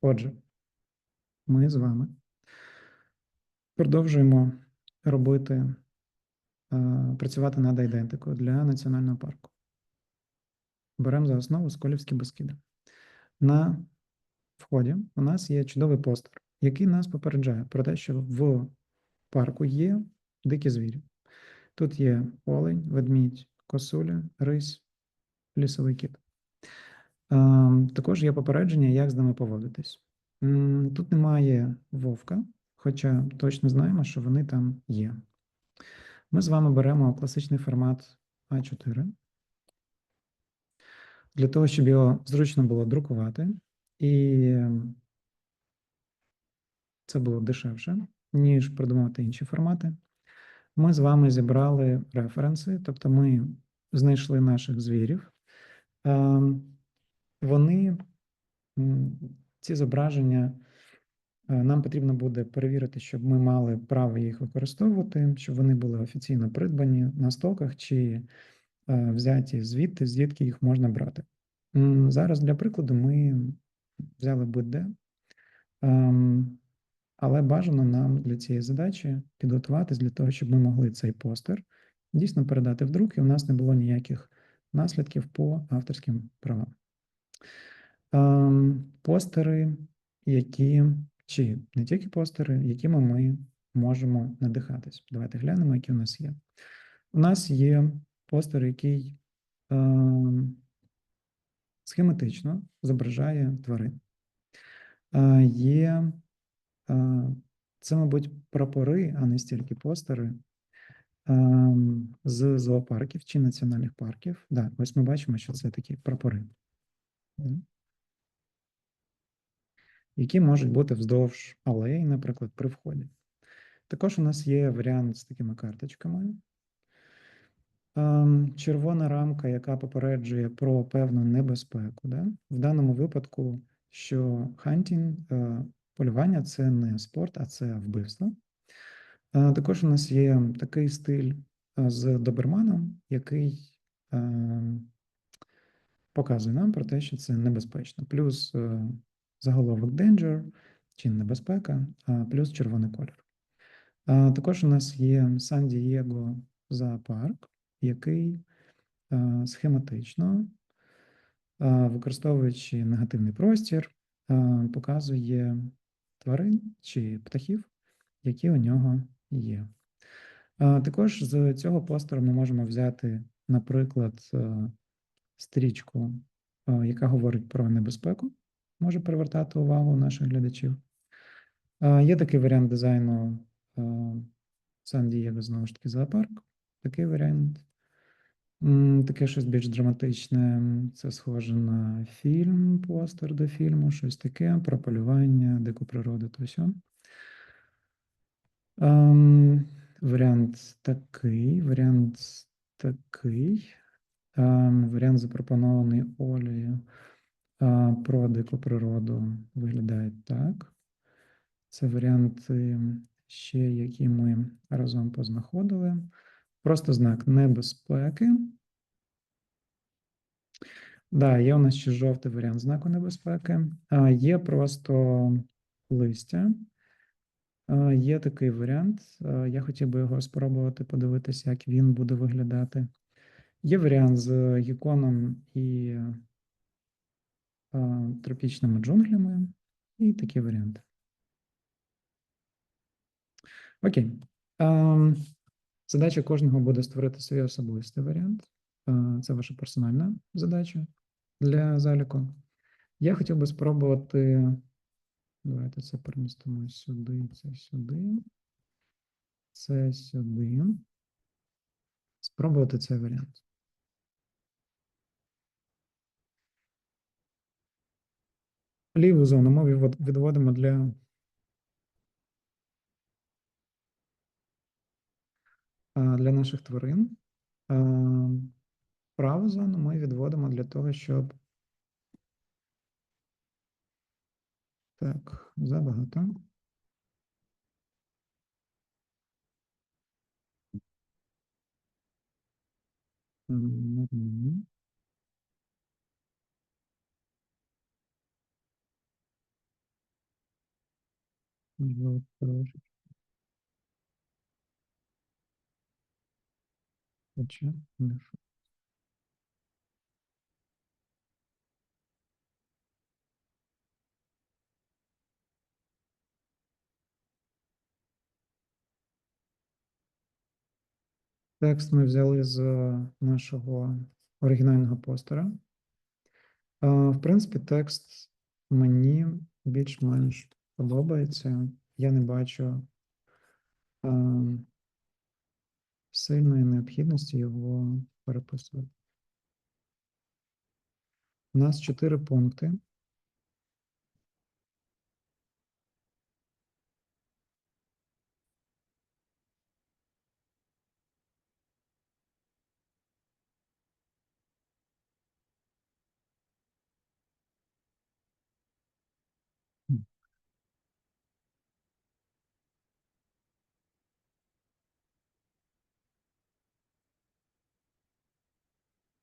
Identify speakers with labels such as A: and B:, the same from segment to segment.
A: Отже, ми з вами продовжуємо робити, е, працювати над айдентикою для національного парку. Беремо за основу Сколівські Бескиди. На вході у нас є чудовий постер, який нас попереджає про те, що в парку є дикі звірі. Тут є олень, ведмідь, косуля, рись, лісовий кіт. Ем, Також є попередження, як з ними поводитись. Тут немає вовка, хоча точно знаємо, що вони там є. Ми з вами беремо класичний формат А4 для того, щоб його зручно було друкувати, і це було дешевше, ніж придумати інші формати. Ми з вами зібрали референси, тобто ми знайшли наших звірів. Вони, ці зображення, е, нам потрібно буде перевірити, щоб ми мали право їх використовувати, щоб вони були офіційно придбані на стоках чи е, взяті звідти, звідки їх можна брати. Зараз для прикладу ми взяли будь-де, ем, але бажано нам для цієї задачі підготуватись для того, щоб ми могли цей постер дійсно передати в друк, і у нас не було ніяких наслідків по авторським правам. Ем, Постери, які, чи не тільки постери, якими ми можемо надихатись. Давайте глянемо, які у нас є. У нас є постер, який ем, схематично зображає тварин. Е, Є, е, це, мабуть, прапори, а не стільки постери ем, з зоопарків чи національних парків. Да, ось ми бачимо, що це такі прапори. Які можуть бути вздовж алеї, наприклад, при вході. Також у нас є варіант з такими карточками. Ем, Червона рамка, яка попереджує про певну небезпеку. Да? В даному випадку, що хантінг, е, полювання це не спорт, а це вбивство. Е, Також у нас є такий стиль е, з доберманом, який ем, показує нам про те, що це небезпечно. Плюс е, заголовок danger чи небезпека, плюс червоний колір. Також у нас є Сан-Дієго зоопарк, який е, схематично, е, використовуючи негативний простір, показує тварин чи птахів, які у нього є. Також з цього постеру ми можемо взяти, наприклад, стрічку, е, яка говорить про небезпеку, може привертати увагу наших глядачів. Є такий варіант дизайну е, Сан-Дієго, знову ж таки, зоопарк. Такий варіант. Таке щось більш драматичне. Це схоже на фільм, постер до фільму, щось таке, про полювання, дику природу, то сьо. Ем, Варіант такий, варіант такий. Ем, Варіант запропонований Олею про дику природу виглядає так. Це варіанти ще, які ми разом познаходили. Просто знак небезпеки. Да, є у нас ще жовтий варіант знаку небезпеки. А, є просто листя. Є такий варіант. Я хотів би його спробувати подивитися, як він буде виглядати. Є варіант з гіконом і а, тропічними джунглями, і такі варіанти. Окей. Ем, Задача кожного буде створити свій особистий варіант. Е, Це ваша персональна задача для заліку. Я хотів би спробувати. Давайте це перемістимо сюди, це сюди. Це сюди. Спробувати цей варіант. Ліву зону ми відвод- відводимо для для наших тварин. Праву зону ми відводимо для того, щоб. Так, забагато. Мгм. Можливо, трошечки. Не факт. Текст ми взяли з нашого оригінального постера. В принципі, текст мені більш-менш подобається. Я не бачу е, сильної необхідності його переписувати. У нас чотири пункти.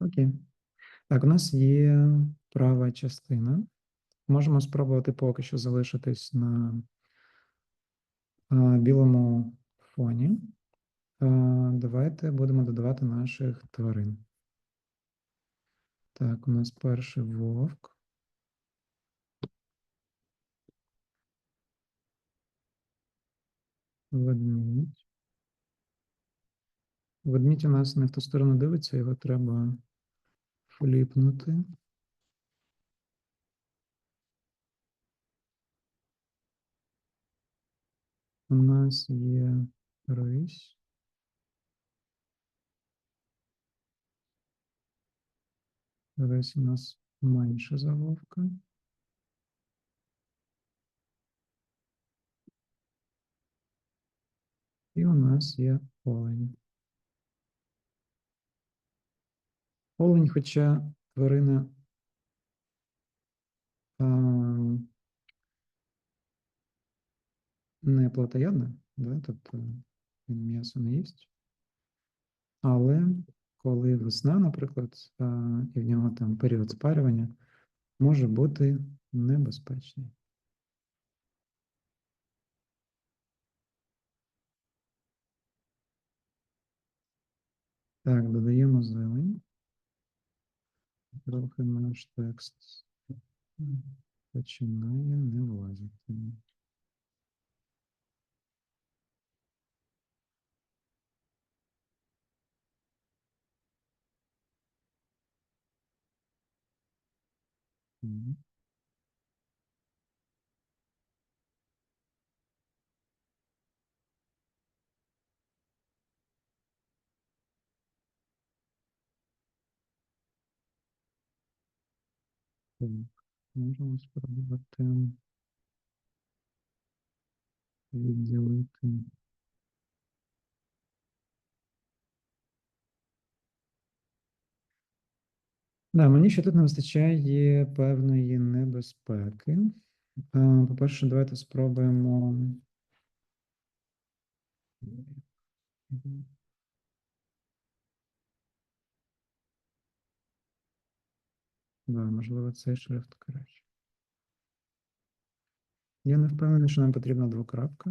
A: Окей. Так, у нас є права частина. Можемо спробувати поки що залишитись на а, білому фоні. А, Давайте будемо додавати наших тварин. Так, у нас перший вовк. Ведмідь. Ведмідь у нас не в ту сторону дивиться, його треба фліпнути. У нас є рись. Рись у нас менше за вовка. І у нас є олень. Олень, хоча тварина а, не плотоядна, да, тобто він м'ясо не їсть. Але коли весна, наприклад, а, і в нього там період спарювання, може бути небезпечний. Так, додаємо зелень. Трохи наш текст починає не влазити. Мгм. Так, можемо спробувати відділити. Да, мені ще тут не вистачає певної небезпеки. По-перше, давайте спробуємо. Да, можливо, цей шрифт краще. Я не впевнений, що нам потрібна двокрапка.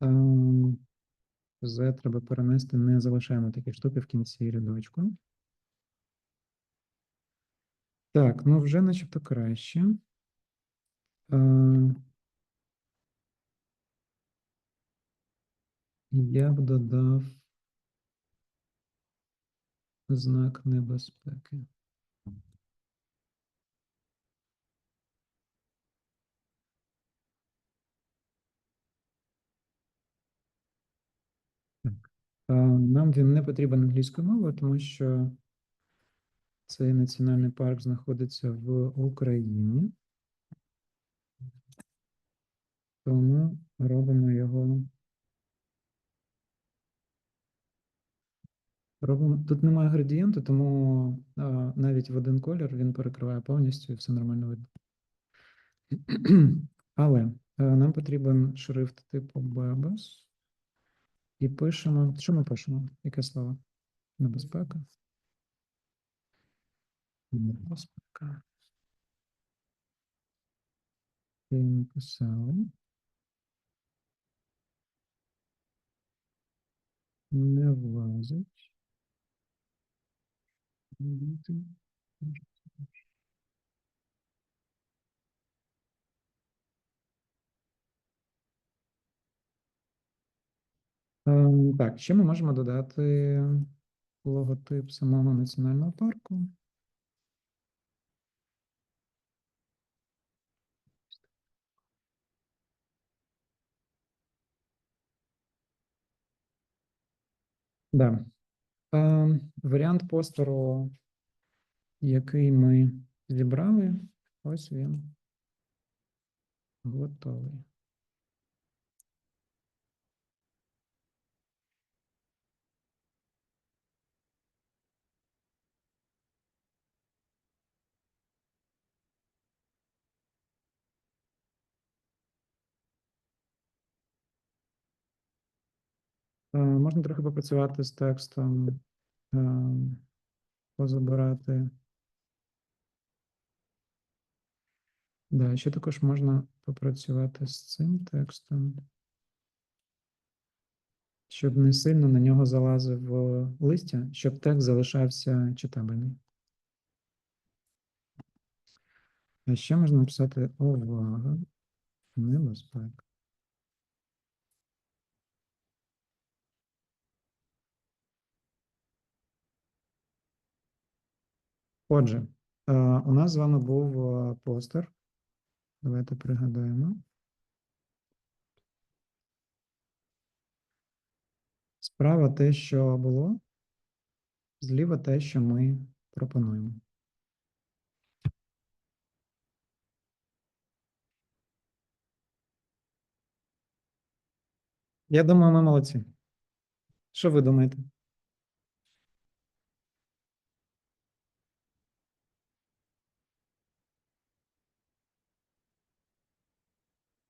A: Ем, Z треба перенести, не залишаємо такі штуки в кінці рядочку. Так, ну вже начебто краще. Я б додав знак небезпеки. Нам він не потрібен англійською мовою, тому що цей національний парк знаходиться в Україні. Тому робимо його. Робимо. Тут немає градієнту, тому а, навіть в один колір він перекриває повністю і все нормально видно. Але е, нам потрібен шрифт типу Bebas. І пишемо. Що ми пишемо? Яке слово? Небезпека. Небезпека. І написали. Не влазить. Ем, Так, ще ми можемо додати логотип самого національного парку. Да. Ем, Варіант постеру, який ми зібрали, ось він. Готовий. Можна трохи попрацювати з текстом, е, позабирати. Да, ще також можна попрацювати з цим текстом, щоб не сильно на нього залазив е, листя, щоб текст залишався читабельний. А ще можна написати увага, небезпека. Отже, е, у нас з вами був е, постер. Давайте пригадаємо. Справа те, що було, зліва те, що ми пропонуємо. Я думаю, ми молодці. Що ви думаєте?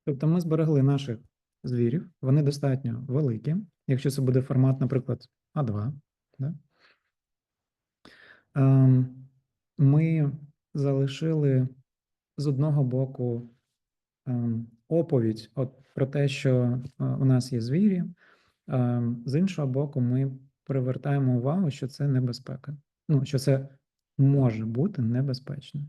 A: Тобто ми зберегли наших звірів, вони достатньо великі. Якщо це буде формат, наприклад, А2, да? Ем, ми залишили з одного боку ем, оповідь от, про те, що е, у нас є звірі, ем, з іншого боку, ми привертаємо увагу, що це небезпека. Ну, що це може бути небезпечно.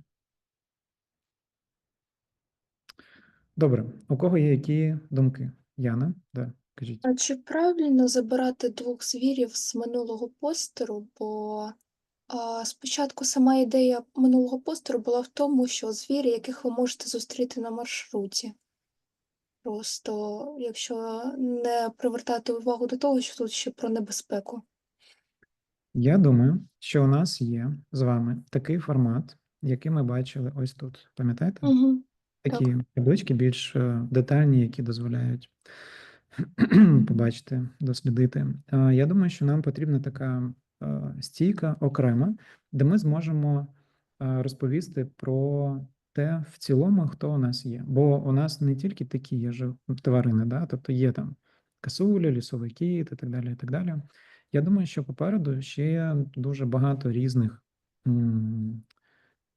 A: Добре, у кого є які думки? Яна, да, кажіть.
B: А чи правильно забирати двох звірів з минулого постеру? Бо а, спочатку сама ідея минулого постеру була в тому, що звірі, яких ви можете зустріти на маршруті. Просто якщо не привертати увагу до того, що тут ще про небезпеку.
A: Я думаю, що у нас є з вами такий формат, який ми бачили ось тут. Пам'ятаєте?
B: Угу.
A: Такі таблички більш е, детальні, які дозволяють побачити, дослідити. Я думаю, що нам потрібна така стійка окрема, де ми зможемо розповісти про те, в цілому, хто у нас є. Бо у нас не тільки такі є жив- тварини, да? тобто є там касулі, лісовий кіт і так далі. і так далі. Я думаю, що попереду ще дуже багато різних м,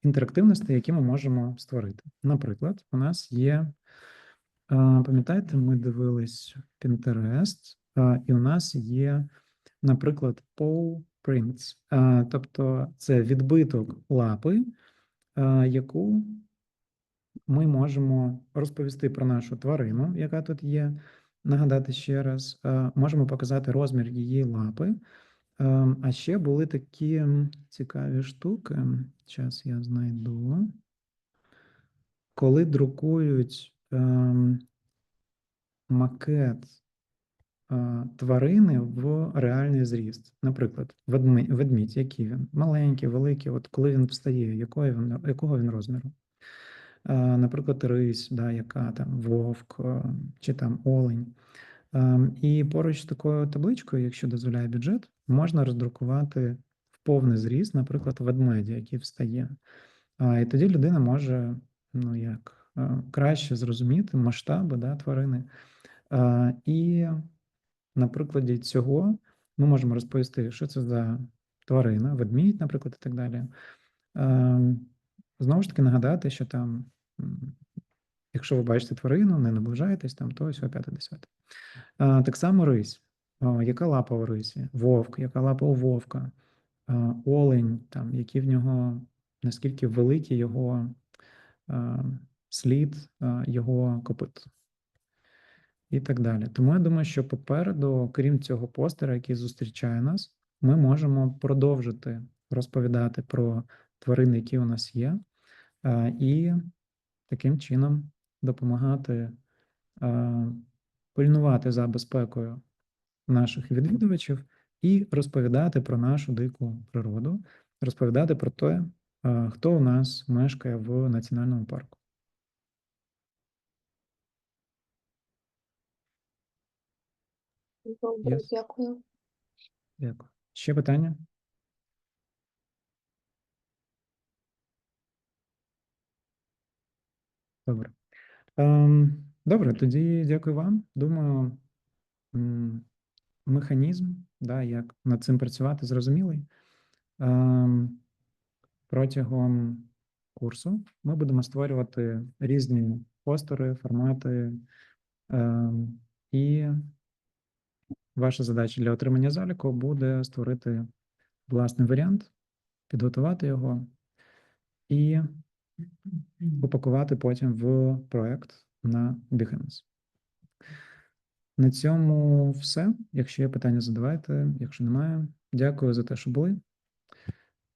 A: інтерактивностей, які ми можемо створити. Наприклад, у нас є, пам'ятаєте, ми дивились Pinterest, і у нас є, наприклад, paw prints, тобто це відбиток лапи, яку ми можемо розповісти про нашу тварину, яка тут є. Нагадати ще раз, можемо показати розмір її лапи. Ем, А ще були такі цікаві штуки. Зараз я знайду. Коли друкують ем, макет е, тварини в реальний зріст. Наприклад, ведмідь, який він? Маленький, великий, от коли він встає, якої він, якого він розміру? Е, Наприклад, рись, да, яка там вовк е, чи там олень. Ем, І поруч з такою табличкою, якщо дозволяє бюджет, можна роздрукувати в повний зріст, наприклад, ведмедя, який встає. І тоді людина може ну як е, краще зрозуміти масштаби да, тварини. І на прикладі цього ми можемо розповісти, що це за тварина, ведмідь, наприклад, і так далі. Ем, Знову ж таки, нагадати, що там, якщо ви бачите тварину, не наближаєтесь, там то десяте. А, Так само рись. Яка лапа у рисі? Вовк, яка лапа у вовка? Олень, там, які в нього, наскільки великий його слід, його копит. І так далі. Тому я думаю, що попереду, крім цього постера, який зустрічає нас, ми можемо продовжити розповідати про тварини, які у нас є, і таким чином допомагати а, пильнувати за безпекою наших відвідувачів і розповідати про нашу дику природу, розповідати про те, а, хто у нас мешкає в національному парку.
B: Добре,
A: Yes.
B: дякую.
A: Дякую. Ще питання? Добре. Ем, добре, тоді дякую вам. Думаю, механізм, да, як над цим працювати, зрозумілий. Ем, протягом курсу ми будемо створювати різні постери, формати. Ем, і ваша задача для отримання заліку буде створити власний варіант, підготувати його і упакувати потім в проект на Behance. На цьому все. Якщо є питання, задавайте. Якщо немає, дякую за те, що були.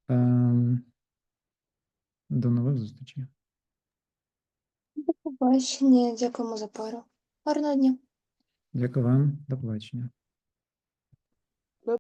A: Ем, До нових зустрічей.
B: До побачення. Дякуємо за пару. Гарного дня.
A: Дякую вам. До побачення.